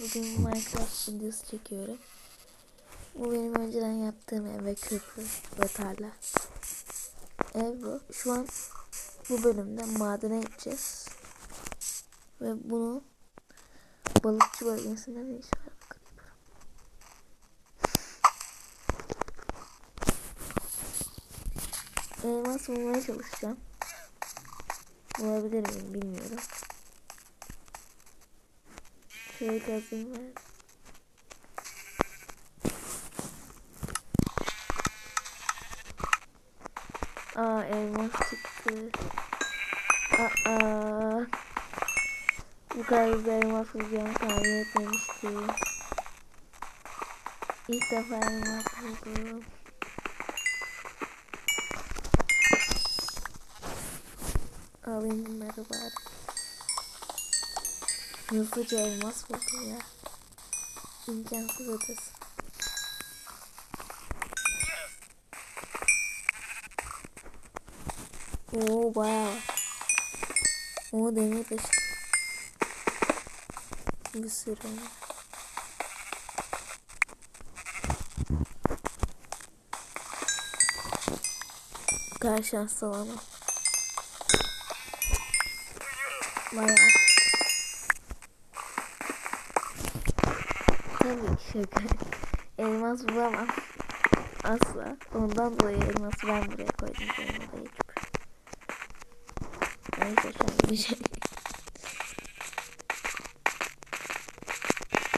Bugün Minecraft videosu çekiyorum. Bu benim önceden yaptığım ev ve köprü ve tarla. Ev bu. Şu an bu bölümde madene gideceğiz. Ve bunu balıkçı bölgesinde ne iş var. Elmas bulmaya çalışacağım. Bulabilir miyim bilmiyorum. Şöyle kazayım ben. Aa elmas çıktı. Aa. Bu kadar hızlı elmas bulacağımı tahmin etmemiştim. İlk defa elmas buldum. Alayım bunları bari. Hızlıca elmas buldum ya. İmkansız ötesi. Oo bayağı. Oo demir taşı. Bir sürü. Kadar şanslı olamam. Bayağı. Ki şaka. Elmas bulamam. Asla. Ondan dolayı elması ben buraya koydum. Benim odaya çıkıp. Neyse şu bir şey.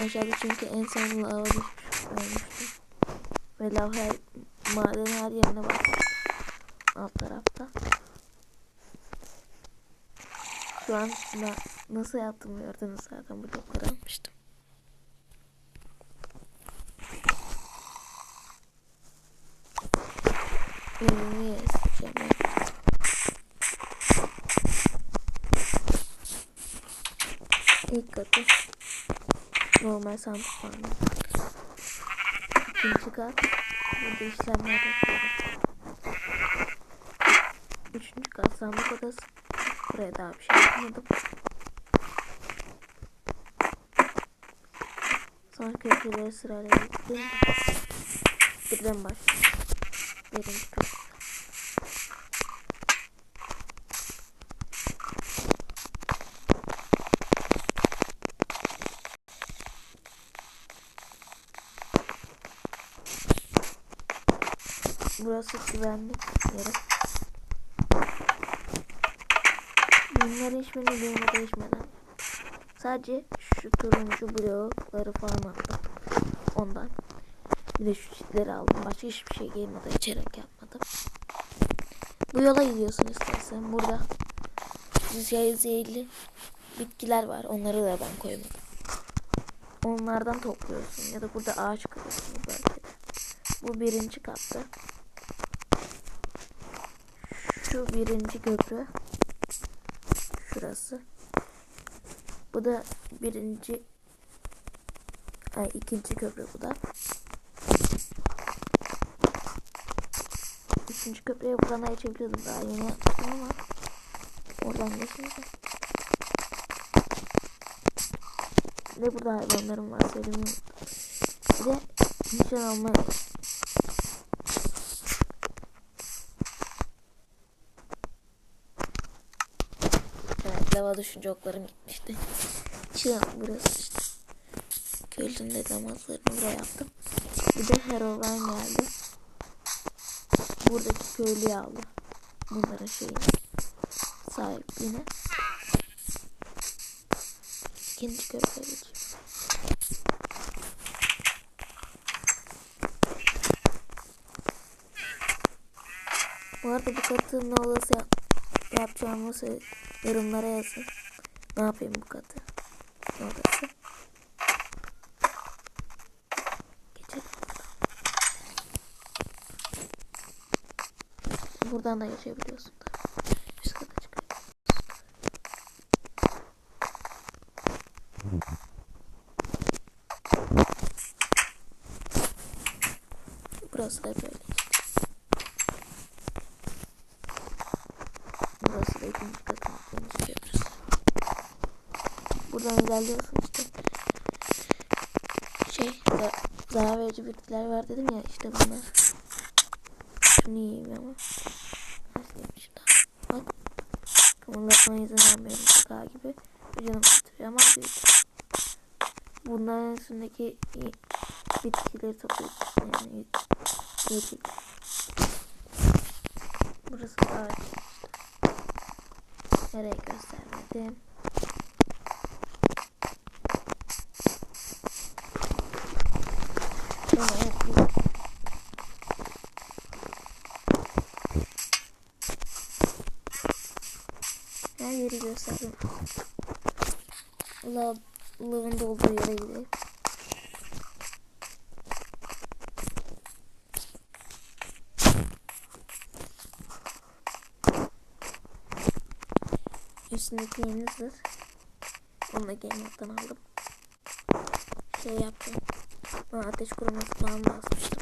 Aşağıda çünkü en son lava düşmüş. Ve lav her, maden her yerine bakmıştım. Alt tarafta. Şu an na, nasıl yaptım gördünüz zaten blokları almıştım. Eseceğim ben. İlk katı normal sandık falan. İkinci kat burada işlemler yapıyorum. Üçüncü kat sandık odası. Buraya daha bir şey yapmadım. Sonra köprüleri sırayla gittim. Birden başlayayım. Birinci köprü. Burası güvenlik yeri. Bunların hiçbirini düğme değişmeden. Sadece şu turuncu blokları falan attım. Ondan. Bir de şu çitleri aldım. Başka hiçbir şey gelmeden içerek yapmadım. Bu yola gidiyorsun istersen. Burada rüzgar zehirli bitkiler var. Onları da ben koymadım. Onlardan topluyorsun. Ya da burada ağaç kırıyorsun belki de. Bu birinci katta. Şu birinci köprü. Şurası. Bu da birinci ay ikinci köprü bu da. Üçüncü köprüye buradan geçebiliyordum daha yeni yaptım ama oradan geçince. Ve burada hayvanlarım var söylemeyi unuttum. Bir de nişan alma Lava düşünce oklarım gitmişti. Çığ burası işte. Köylünün de namazlarını buraya yaptım. Bir de Herobrine geldi. Buradaki köylüyü aldı. Bunların şeyini. Sahipliğine. İkinci köprüye geçiyor. Bu arada bu katı ne olası yap yapacağımı söyle- yorumlara yazın. Ne yapayım bu katı? Ne odası? Buradan da geçebiliyorsun. Burası da böyle. Burası da ikinci katın ikinci köprüsü. Buradan ilerliyorsun işte. şey za- zarar verici bitkiler var dedim ya işte bunlar. Şunu yiyeyim ama. Nasıl şunu? Bak. Kımıldatmaya izin vermiyorum kaka gibi. Canım tutuyor ama büyük. Bunların üstündeki bitkileri toplayıp yani yedik. Burası ağaç. Nereye göstermedim. Yeri gösterdim. Lav, lavın olduğu yere gidelim. Üstündeki yeni zırh. Onu da Gameup'tan aldım. Şey yaptım. Ben ateş koruması falan basmıştım.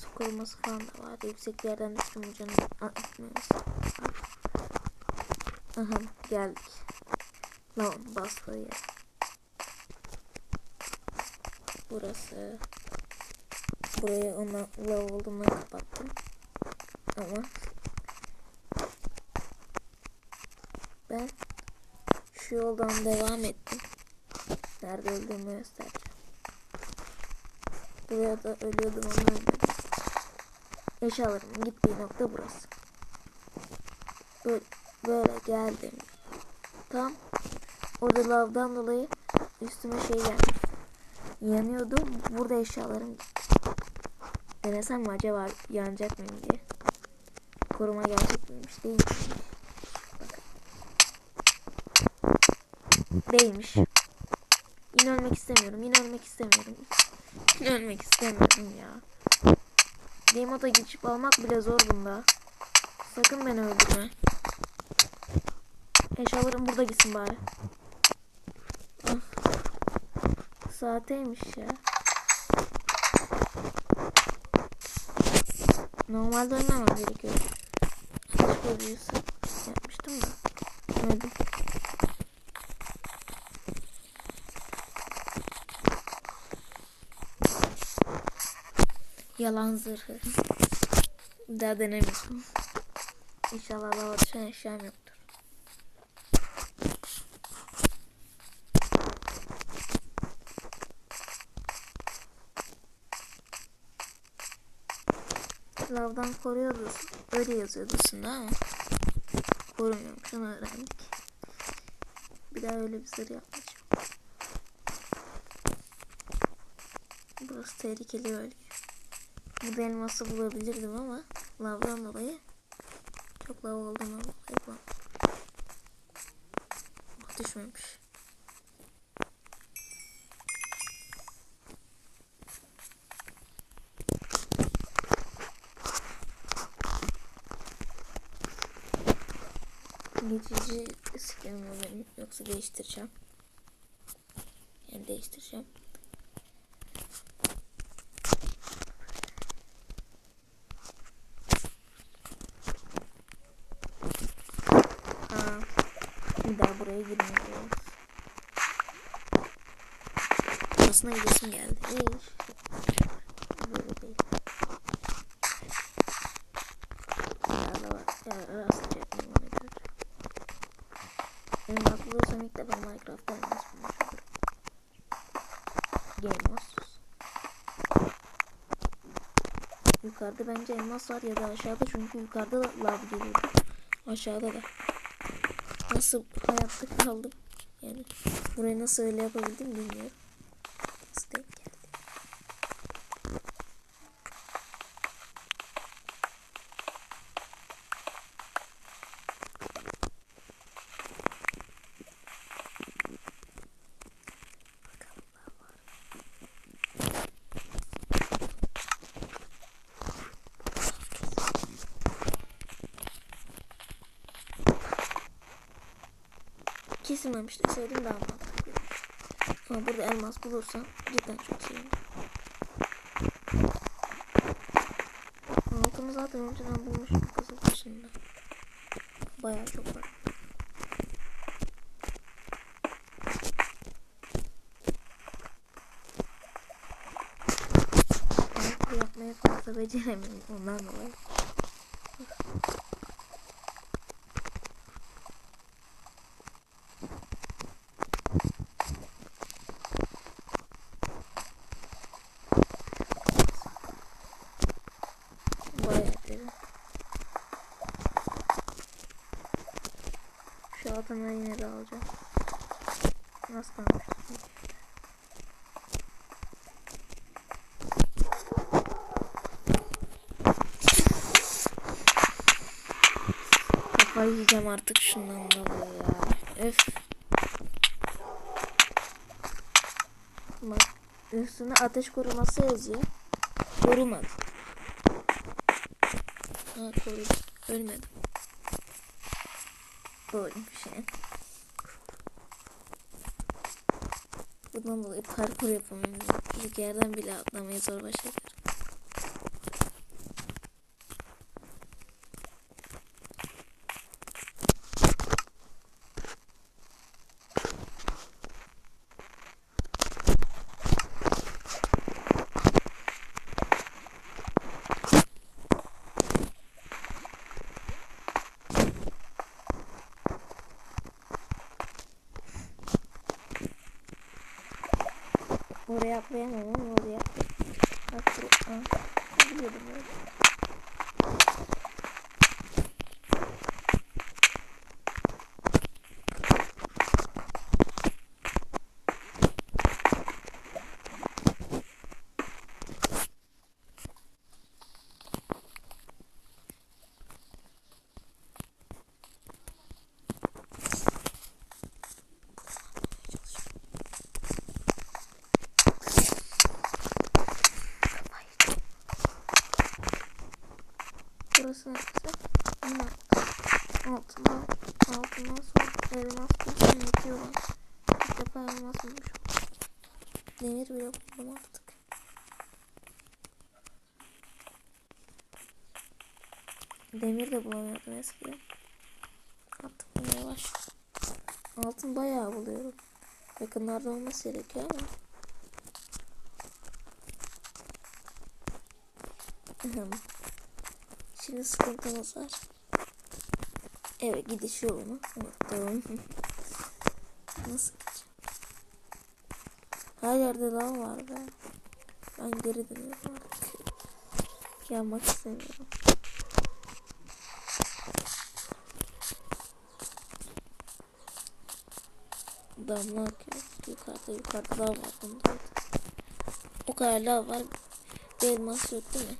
Su koruması falan da var. Yüksek bir yerden düştüm canım. Atmıyoruz. Aha geldik. Bastığı yer. Burası. Burayı ona lav olduğundan kapattım. Ama ben şu yoldan devam ettim. Nerede öldüğümü göstereceğim. Buraya da ölüyordum ama ölmedim. Eşyalarımın gittiği nokta burası. Böyle, geldim. Tam orada lavdan dolayı üstüme şey geldi. Yanıyordu. Burada eşyalarım. Denesem mi acaba yanacak mıyım diye. Koruma gerçek miymiş değil. Değilmiş. Yine ölmek istemiyorum. Yine ölmek istemiyorum. Yine ölmek istemiyorum ya. Game moda geçip almak bile zor bunda. Sakın beni öldürme. Eşyalarım burada gitsin bari. Ah. Saateymiş ya. Normalde ölmemem gerekiyor. Ateş büyüsü yapmıştım da. Öldüm. Yalan zırhı. Daha denemeyeceğim. İnşallah lava düşen eşyam yoktur. Lavdan koruyordu. Öyle yazıyordu üstünde ama korumuyormuş onu öğrendik. Bir daha öyle bir zırh yapmayacağım. Burası tehlikeli bölge. Bu elması bulabilirdim ama lavdan dolayı çok lav olduğunu dolayı bu. Oh, düşmemiş. Geçici skillim o benim. Yoksa değiştireceğim. Yani değiştireceğim. Aa, bir daha buraya girmeyeceğiz. Aslında gidesim geldi. İyi. Böyle değil. Daha var. Ya, rastlayacak mıyım ona göre. Bulursam ilk defa Minecraft'ta elmas bulmuş olurum. Elmas. Yukarıda bence elmas var ya da aşağıda çünkü yukarıda da lav geliyordu. Aşağıda da. Nasıl hayatta kaldım? Yani burayı nasıl öyle yapabildim bilmiyorum. kesilmemiş deseydim daha mantıklı. Ama burada elmas bulursam cidden çok sevinirim. Altını zaten önceden bulmuşum kızıl taşında. Bayağı çok var. Altı yapmaya fazla beceremiyorum ondan dolayı. Adamları yine de alacağım. Nasıl kalmıştı? Kafayı yiyeceğim artık şundan dolayı ya. Öf. Bak üstüne ateş koruması yazıyor. Korumadı. Ha korudum. Ölmedim. Böyleymiş yani. Bundan dolayı parkur yapamıyorum. İlk yerden bile atlamayı zor başarıyorum. Oraya atlayamam ama oraya. Aa, biliyordum Burası neresi? Bunun altında altından sonra elmas yetiyor bana. İlk defa elmas bulmuşum. Demir bile buldum artık. Demir de bulamıyordum eskiden. Artık bulmaya başladım. Altın bayağı buluyorum. Yakınlarda olması gerekiyor ama. Şimdi sıkıntımız var. Evet gidiş yolunu unuttum. Nasıl gideceğim? Her yerde lav var be. Ben geri dönüyorum artık. Yanmak istemiyorum. Damla akıyor. Yukarıda yukarıda lav var. O kadar lav var. Bir elmas yok değil mi?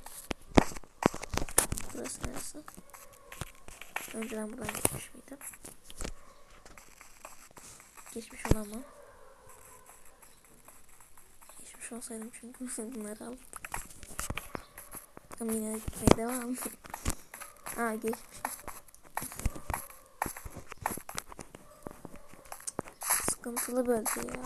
Burası neresi? Önceden buradan geçmiş miydim? Geçmiş olamam. Geçmiş olsaydım çünkü bunları aldım. Ama yine de gitmeye devam. Aa geçmişim. Sıkıntılı bölge ya.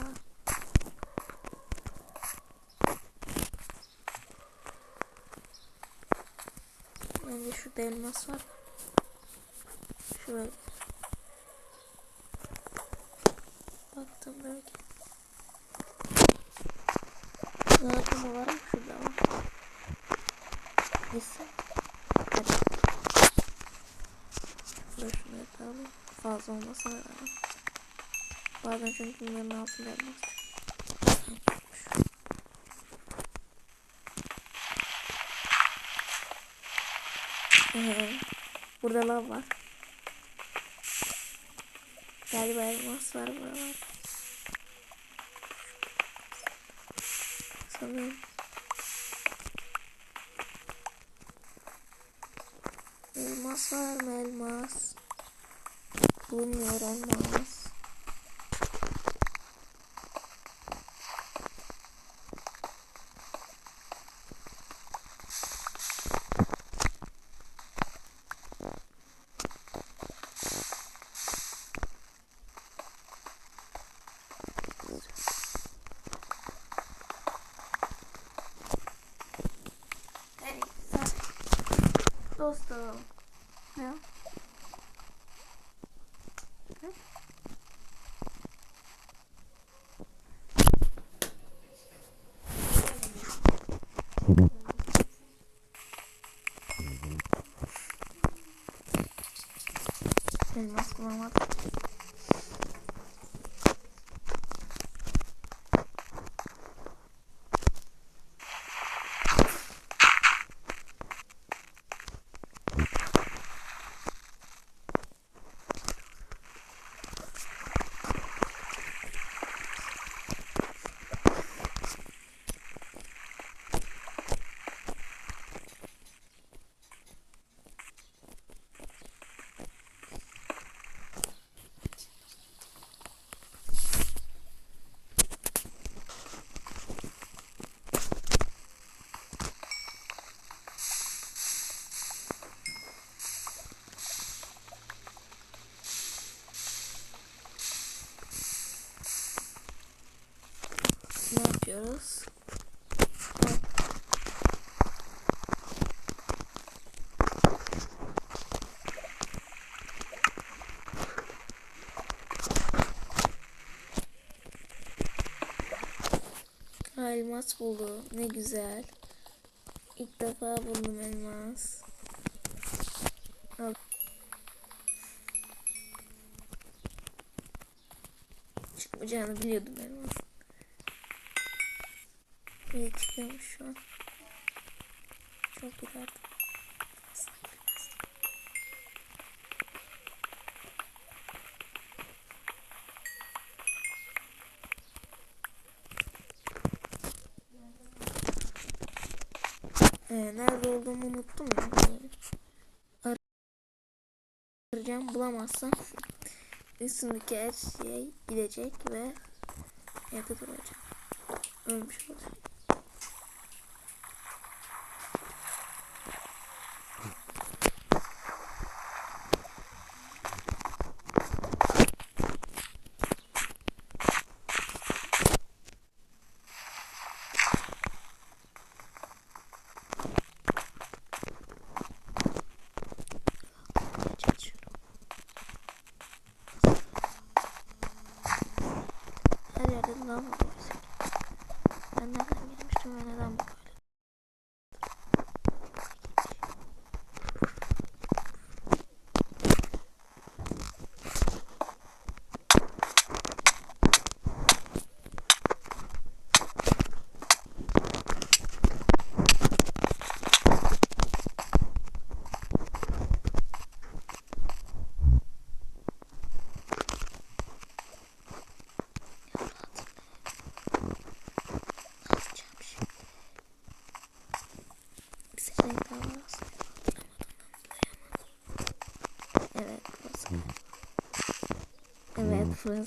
Bence şurada elmas var. Şöyle. Baktım belki. Zaten mı şurada var. Neyse. Hadi. Şunu yapalım. Fazla olmasına rağmen. Bazen çünkü bunların altında. Ee, Burada lav var. Galiba elmas var buralar. Sanırım. Elmas var mı elmas? Bulunmuyor elmas. Bulamadım. Ne yapıyoruz? Elmas buldum. Ne güzel. İlk defa buldum elmas. Al. Çıkmayacağını biliyordum elmas. İyi çıkıyormuş şu an. Çok güzel. Ee, nerede olduğumu unuttum ya. Ar- Arayacağım bulamazsam üstündeki her şey gidecek ve evde duracağım. Ölmüş olacağım. Çalışıyorum. Her yerde lav var. Ben nereden girmiştim ve neden bu böyle? Atacağım şimdi. Bir seçenek daha var aslında. Evet burası. Evet burası. Buradan gelmiştim. Nereye gidiyorum? Galiba yol buldum ya da bulmadım.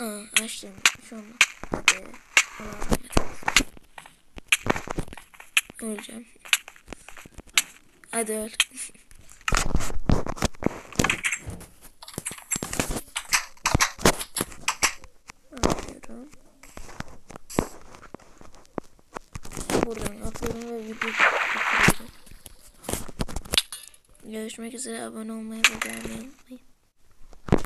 Aa açtım. Şu anda. Öleceğim. Hadi öl. Atıyorum. Buradan atıyorum ve video. Görüşmek üzere abone olmayı ve beğenmeyi unutmayın.